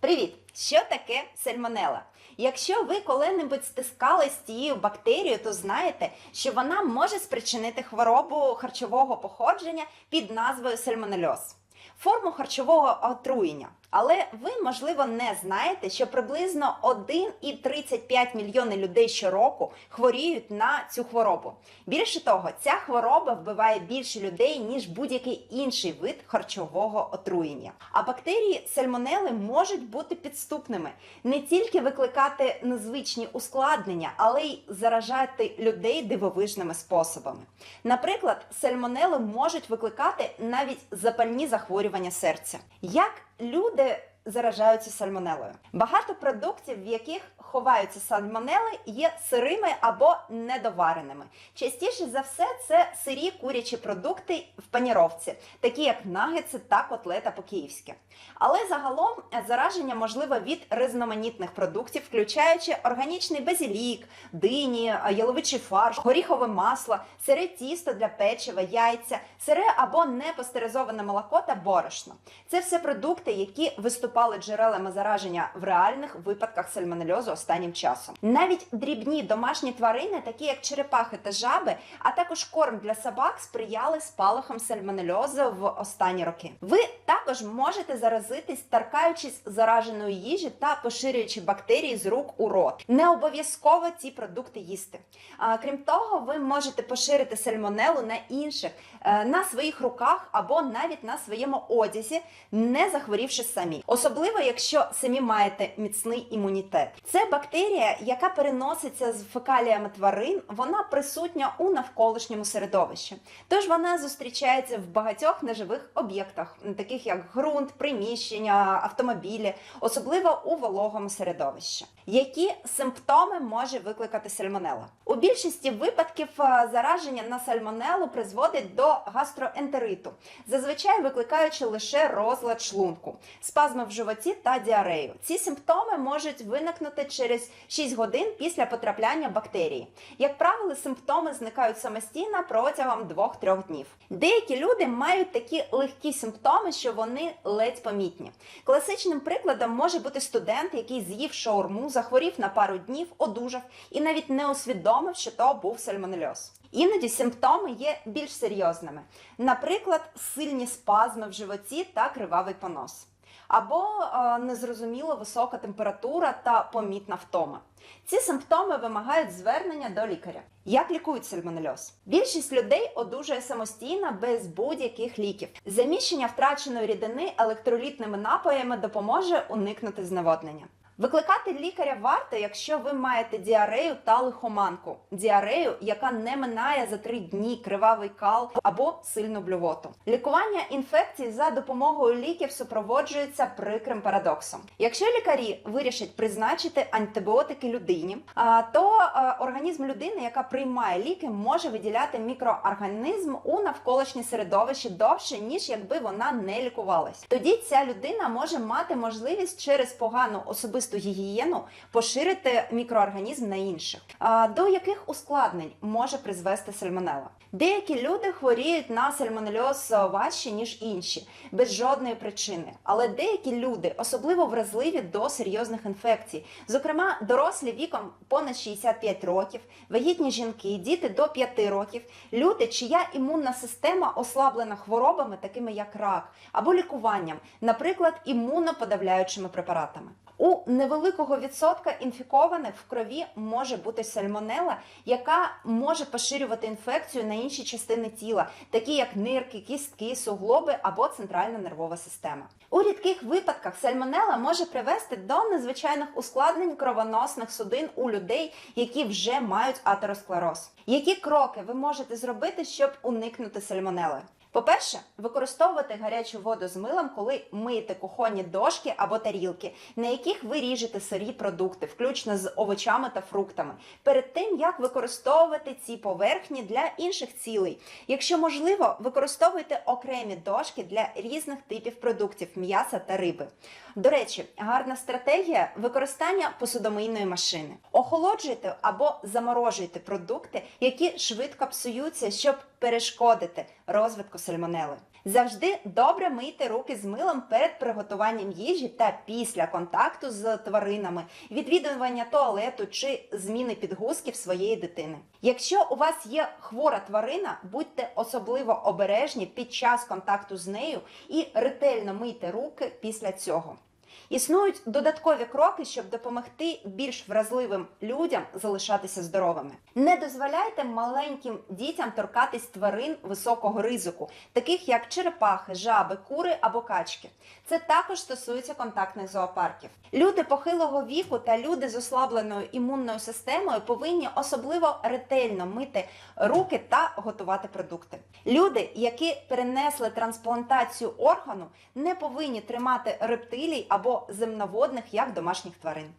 Привіт! Що таке сальмонела? Якщо ви коли-небудь стискали з цією бактерією, то знаєте, що вона може спричинити хворобу харчового походження під назвою сальмонельоз. Форму харчового отруєння. Але ви, можливо, не знаєте, що приблизно 1,35 мільйони людей щороку хворіють на цю хворобу. Більше того, ця хвороба вбиває більше людей, ніж будь-який інший вид харчового отруєння. А бактерії сальмонели можуть бути підступними, не тільки викликати незвичні ускладнення, але й заражати людей дивовижними способами. Наприклад, сальмонели можуть викликати навіть запальні захворювання серця. Як люди заражаються сальмонелою? Багато продуктів, в яких ховаються сальмонели, є сирими або недовареними. Частіше за все, це сирі курячі продукти в паніровці, такі як нагетси та котлета по-київськи. Але загалом е, зараження можливо від різноманітних продуктів, включаючи органічний базилік, дині, е, яловичий фарш, горіхове масло, сире тісто для печива, яйця, сире або непастеризоване молоко та борошно. Це все продукти, які виступали джерелами зараження в реальних випадках сальмонельозу останнім часом. Навіть дрібні домашні тварини, такі як черепахи та жаби, а також корм для собак, сприяли спалахам сальмонельозу в останні роки. Ви також можете заразитись, таркаючись зараженої їжі та поширюючи бактерії з рук у рот. Не обов'язково ці продукти їсти. А, крім того, ви можете поширити сальмонелу на інших, е, на своїх руках або навіть на своєму одязі, не захворівши самі. Особливо, якщо самі маєте міцний імунітет. Це бактерія, яка переноситься з фекаліями тварин, вона присутня у навколишньому середовищі. Тож вона зустрічається в багатьох неживих об'єктах, таких як ґрунт, приміщення, автомобілі, особливо у вологому середовищі. Які симптоми може викликати сальмонела? У більшості випадків е, зараження на сальмонелу призводить до гастроентериту, зазвичай викликаючи лише розлад шлунку, спазми в животі та діарею. Ці симптоми можуть виникнути через 6 годин після потрапляння бактерії. Як правило, симптоми зникають самостійно протягом 2-3 днів. Деякі люди мають такі легкі симптоми, що вони ледь помітні. Класичним прикладом може бути студент, який з'їв шаурму, захворів на пару днів, одужав і навіть не усвідомив, що то був сальмонельоз. Іноді симптоми є більш серйозними, наприклад, сильні спазми в животі та кривавий понос. Або е, незрозуміло висока температура та помітна втома. Ці симптоми вимагають звернення до лікаря. Як лікують сальмонельоз? Більшість людей одужує самостійно без будь-яких ліків. Заміщення втраченої рідини електролітними напоями допоможе уникнути зневоднення. Викликати лікаря варто, якщо ви маєте діарею та лихоманку, діарею, яка не минає за три дні, кривавий кал або сильну блювоту. Лікування інфекцій за допомогою ліків супроводжується прикрим парадоксом. Якщо лікарі вирішать призначити антибіотики людині, то організм людини, яка приймає ліки, може виділяти мікроорганізм у навколишнє середовище довше, ніж якби вона не лікувалась. Тоді ця людина може мати можливість через погану особисту гігієну поширити мікроорганізм на інших. До яких ускладнень може призвести сальмонела? Деякі люди хворіють на сальмонельоз важче, ніж інші, без жодної причини. Але деякі люди особливо вразливі до серйозних інфекцій, зокрема, дорослі віком понад 65 років, вагітні жінки, діти до 5 років, люди, чия імунна система ослаблена хворобами, такими як рак, або лікуванням, наприклад, імуноподавляючими препаратами. У невеликого відсотка інфікованих в крові може бути сальмонела, яка може поширювати інфекцію на інші частини тіла, такі як нирки, кістки, суглоби або центральна нервова система. У рідких випадках сальмонела може привести до незвичайних ускладнень кровоносних судин у людей, які вже мають атеросклероз. Які кроки ви можете зробити, щоб уникнути сальмонели? По-перше, використовувати гарячу воду з милом, коли миєте кухонні дошки або тарілки, на яких ви ріжете сирі продукти, включно з овочами та фруктами, перед тим як використовувати ці поверхні для інших цілей. Якщо можливо, використовуйте окремі дошки для різних типів продуктів м'яса та риби. До речі, гарна стратегія використання посудомийної машини. Охолоджуйте або заморожуйте продукти, які швидко псуються, щоб перешкодити розвитку сальмонели. Завжди добре мийте руки з милом перед приготуванням їжі та після контакту з тваринами, відвідування туалету чи зміни підгузків своєї дитини. Якщо у вас є хвора тварина, будьте особливо обережні під час контакту з нею і ретельно мийте руки після цього. Існують додаткові кроки, щоб допомогти більш вразливим людям залишатися здоровими. Не дозволяйте маленьким дітям торкатись тварин високого ризику, таких як черепахи, жаби, кури або качки. Це також стосується контактних зоопарків. Люди похилого віку та люди з ослабленою імунною системою повинні особливо ретельно мити руки та готувати продукти. Люди, які перенесли трансплантацію органу, не повинні тримати рептилій або земноводних як домашніх тварин.